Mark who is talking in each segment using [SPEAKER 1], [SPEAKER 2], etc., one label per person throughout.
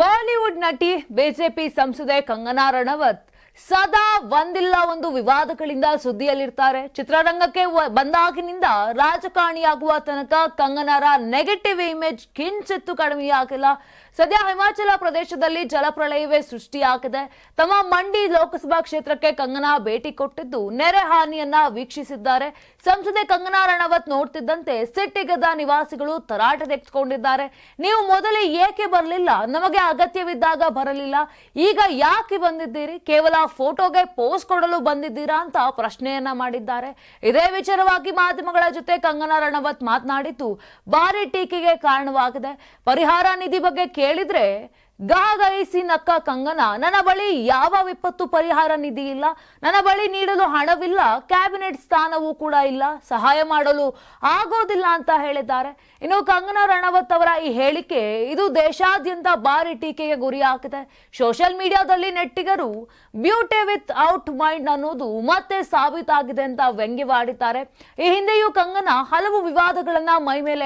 [SPEAKER 1] Bollywood ನಟಿ BJP ಸಂಸದೆ ಕಂಗನಾ ರಣವತ್. ಸದಾ ಒಂದಿಲ್ಲ ಒಂದು ವಿವಾದಗಳಿಂದ ಸುದ್ದಿಯಲ್ಲಿರ್ತಾರೆ. ಚಿತ್ರರಂಗಕ್ಕೆ ಬಂದಾಗಿನಿಂದ ರಾಜಕಾರಣಿಯಾಗುವ ತನಕ ಕಂಗನರ ನೆಗೆಟಿವ್ ಇಮೇಜ್ ಕಿಂಚಿತ್ತು ಕಡಿಮೆಯಾಗಿಲ್ಲ. ಸದ್ಯ ಹಿಮಾಚಲ ಪ್ರದೇಶದಲ್ಲಿ ಜಲಪ್ರಳಯವೇ ಸೃಷ್ಟಿಯಾಗಿದೆ. ತಮ್ಮ ಮಂಡಿ ಲೋಕಸಭಾ ಕ್ಷೇತ್ರಕ್ಕೆ ಕಂಗನಾ ಭೇಟಿ ಕೊಟ್ಟಿದ್ದು ನೆರೆ ಹಾನಿಯನ್ನ ವೀಕ್ಷಿಸಿದ್ದಾರೆ. ಸಂಸದೆ ಕಂಗನಾ ರಣವತ್ ನೋಡ್ತಿದ್ದಂತೆ ಸಿಟ್ಟಿಗದ ನಿವಾಸಿಗಳು ತರಾಟೆ ತೆಗೆದುಕೊಂಡಿದ್ದಾರೆ. ನೀವು ಮೊದಲೇ ಏಕೆ ಬರಲಿಲ್ಲ? ನಮಗೆ ಅಗತ್ಯವಿದ್ದಾಗ ಬರಲಿಲ್ಲ. ಈಗ ಯಾಕೆ ಬಂದಿದ್ದೀರಿ? ಕೇವಲ ಫೋಟೋಗೆ ಪೋಸ್ ಕೊಡಲು ಬಂದಿದ್ದೀರಾ ಅಂತ ಪ್ರಶ್ನೆಯನ್ನ ಮಾಡಿದ್ದಾರೆ. ಇದೇ ವಿಚಾರವಾಗಿ ಮಾಧ್ಯಮಗಳ ಜೊತೆ ಕಂಗನಾ ರಣವತ್ ಮಾತನಾಡಿದ್ದು ಭಾರಿ ಟೀಕೆಗೆ ಕಾರಣವಾಗಿದೆ. ಪರಿಹಾರ ನಿಧಿ ಬಗ್ಗೆ ಕೇಳಿದ್ರೆ ಗಾಗೈಸಿ ನಕ್ಕ ಕಂಗನ, ನನ್ನ ಬಳಿ ಯಾವ ವಿಪತ್ತು ಪರಿಹಾರ ನಿಧಿ ಇಲ್ಲ? ನನ್ನ ಬಳಿ ನೀಡಲು ಹಣವಿಲ್ಲ, ಕ್ಯಾಬಿನೆಟ್ ಸ್ಥಾನವೂ ಕೂಡ ಇಲ್ಲ, ಸಹಾಯ ಮಾಡಲು ಆಗೋದಿಲ್ಲ ಅಂತ ಹೇಳಿದ್ದಾರೆ. ಇನ್ನು ಕಂಗನಾ ರಣವತ್ ಅವರ ಈ ಹೇಳಿಕೆ ಇದು ದೇಶಾದ್ಯಂತ ಭಾರಿ ಟೀಕೆಗೆ ಗುರಿಯಾಗಿದೆ ಸೋಷಿಯಲ್ ಮೀಡಿಯಾದಲ್ಲಿ ನೆಟ್ಟಿಗರು ಬ್ಯೂಟಿ ವಿತ್ ಔಟ್ ಮೈಂಡ್ ಅನ್ನೋದು ಮತ್ತೆ ಸಾಬೀತಾಗಿದೆ ಅಂತ ವ್ಯಂಗ್ಯವಾಡಿದ್ದಾರೆ. ಈ ಹಿಂದೆಯೂ ಕಂಗನಾ ಹಲವು ವಿವಾದಗಳನ್ನ ಮೈ ಮೇಲೆ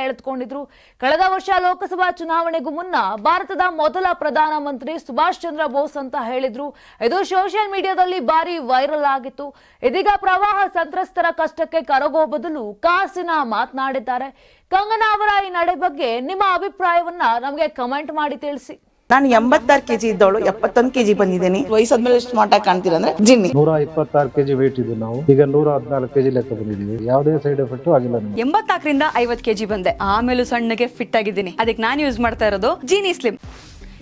[SPEAKER 1] ಕಳೆದ ವರ್ಷ ಲೋಕಸಭಾ ಚುನಾವಣೆಗೂ ಮುನ್ನ ಭಾರತದ ಮೊದಲ ಪ್ರಧಾನಮಂತ್ರಿ ಸುಭಾಷ್ ಚಂದ್ರ ಬೋಸ್ ಅಂತ ಹೇಳಿದ್ರು. ಇದು ಸೋಷಿಯಲ್ ಮೀಡಿಯಾದಲ್ಲಿ ಭಾರಿ ವೈರಲ್ ಆಗಿತ್ತು. ಇದೀಗ ಪ್ರವಾಹ ಸಂತ್ರಸ್ತರ ಕಷ್ಟಕ್ಕೆ ಕರಗೋ ಬದಲು ಕಾಸಿನ ಮಾತನಾಡಿದ್ದಾರೆ. ಕಂಗನಾ ಅವರ ಈ ನಡೆ ಬಗ್ಗೆ ನಿಮ್ಮ ಅಭಿಪ್ರಾಯವನ್ನ ನಮಗೆ ಕಮೆಂಟ್ ಮಾಡಿ ತಿಳಿಸಿ.
[SPEAKER 2] ನಾನು ಎಂಬತ್ತಾರು ಕೆಜಿ ಇದ್ದವಳು ಎಪ್ಪತ್ತೊಂದು ಕೆಜಿ ಬಂದಿದ್ದೀನಿ. ವಯಸ್ಸಾದ್ಮೇಲೆ ಸ್ಮಾರ್ಟ್ ಆಗಿ ಕಾಣ್ತೀರಾ ಅಂದ್ರೆ ಜಿನ್ನಿ.
[SPEAKER 3] ನೂರ ಇಪ್ಪತ್ತಾರು ಕೆಜಿ ವೇಟ್ ಇದ್ದು ನಾವು. ಈಗ ನೂರ ಹದಿನಾಲ್ಕು ಕೆಜಿ ಲೆಕ್ಕ ಬಂದಿದ್ದೀವಿ. ಯಾವುದೇ ಸೈಡ್ ಎಫೆಕ್ಟ್ ಆಗಿಲ್ಲ ಎಂಬತ್ತಾಕರಿಂದ
[SPEAKER 4] ಎಂಬತ್ನಾಲ್ಕರಿಂದ ಐವತ್ ಕೆಜಿ ಬಂದೆ. ಆಮೇಲೆ ಸಣ್ಣಗೆ ಫಿಟ್ ಆಗಿದ್ದೀನಿ. ಅದಕ್ಕೆ ನಾನು ಯೂಸ್ ಮಾಡ್ತಾ ಇರೋದು ಜೀನಿ ಸ್ಲಿಮ್